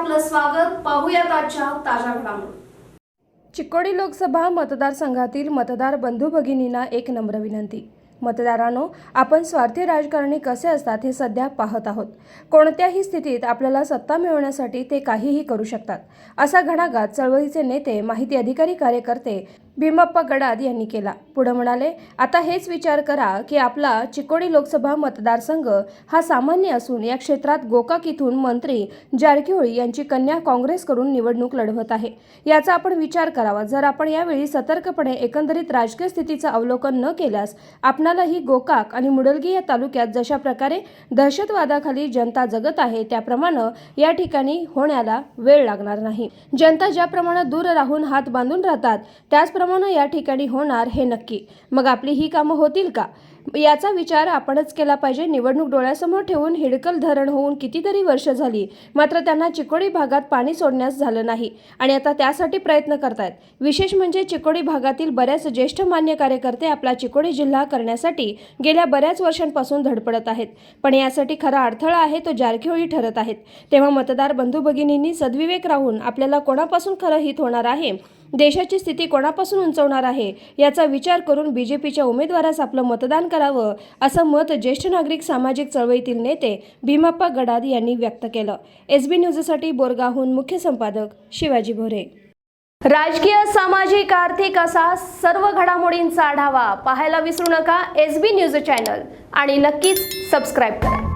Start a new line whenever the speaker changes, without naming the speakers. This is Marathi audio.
स्वागत पाहूयात आजच्या ताज्या घडामोडी.
चिक्कोडी लोकसभा मतदारसंघातील मतदार बंधू भगिनींना एक नम्र विनंती. मतदारांनो आपण स्वार्थी राजकारणी कसे असतात हे सध्या पाहत आहोत. कोणत्याही स्थितीत आपल्याला सत्ता मिळवण्यासाठी ते काहीही करू शकतात. असा घणाघात चळवळीचे नेते माहिती अधिकारी कार्यकर्ते भीमप्पा गडाद यांनी केला. पुढे म्हणाले आता हेच विचार करा की आपला चिकोडी लोकसभा मतदारसंघ हा सामान्य असून या क्षेत्रात गोकाक इथून मंत्री जारकिहोळी यांची कन्या काँग्रेसकडून निवडणूक लढवत आहे. याचा आपण विचार करावा. जर आपण यावेळी सतर्कपणे एकंदरीत राजकीय स्थितीचं अवलोकन न केल्यास आपणालाही गोकाक आणि मुडलगी या तालुक्यात जशा प्रकारे दहशतवादाखाली जनता जगत आहे त्याप्रमाणे या ठिकाणी होण्याला वेळ लागणार नाही. जनता ज्याप्रमाणे दूर राहून हात बांधून राहतात त्याचप्रमाणे या ठिकाणी होणार हे नक्की. मग आपली ही कामं होतील का? याचा विचार आपणच केला पाहिजे. निवडणूक डोळ्यासमोर ठेवून हिडकल धरण होऊन कितीतरी वर्ष झाली मात्र त्यांना चिकोडी भागात पाणी सोडण्यास झालं नाही आणि आता त्यासाठी प्रयत्न करतायत. विशेष म्हणजे चिकोडी भागातील बऱ्याच ज्येष्ठ मान्य कार्यकर्ते आपला चिकोडी जिल्हा करण्यासाठी गेल्या बऱ्याच वर्षांपासून धडपडत आहेत. पण यासाठी खरा अडथळा आहे तो जारखिळी ठरत आहेत. तेव्हा मतदार बंधू भगिनींनी सद्विवेक राहून आपल्याला कोणापासून खरं हित होणार आहे? देशाची स्थिती कोणापासून उंचवणार आहे याचा विचार करून बी जे पीच्या उमेदवारास आपलं मतदान करावं असं मत ज्येष्ठ नागरिक सामाजिक चळवळीतील नेते भीमाप्पा गडाद यांनी व्यक्त केलं. एस बी न्यूजसाठी बोरगाहून मुख्य संपादक शिवाजी भोरे.
राजकीय सामाजिक आर्थिक असा सर्व घडामोडींचा आढावा पाहायला विसरू नका एस बी न्यूज चॅनल आणि नक्कीच सबस्क्राईब करा.